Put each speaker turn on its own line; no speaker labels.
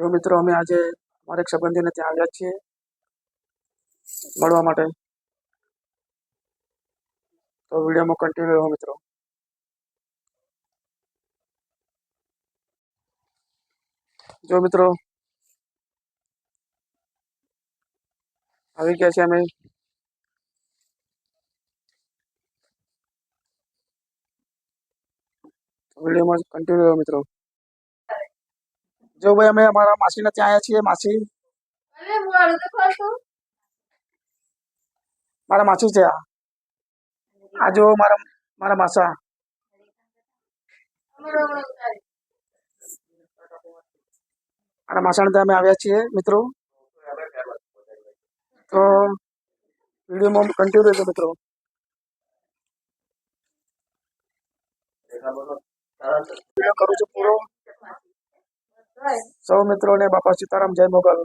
જો મિત્રો, અમે આજે અમારા એક સંબંધીને ત્યાં આવ્યા છીએ. મળવા માટે. તો વિડીયોમાં કન્ટિન્યુ રહો મિત્રો. જો મિત્રો, આવી ગયા છે અમે. વિડીયોમાં કન્ટિન્યુ રહો મિત્રો. જો ભાઈ અમે અમારા માસીને ત્યાં આવ્યા છીએ માસી. મારા માસી છે આ. જો મારા મારા માસા. મારા માસાને ત્યાં અમે આવ્યા છીએ મિત્રો. તો વિડીયોમાં કન્ટિન્યુ રહેજો મિત્રો. વીડિયો કરું છું પૂરો. સૌ મિત્રોને બાપા સીતારામ જય મોગલ.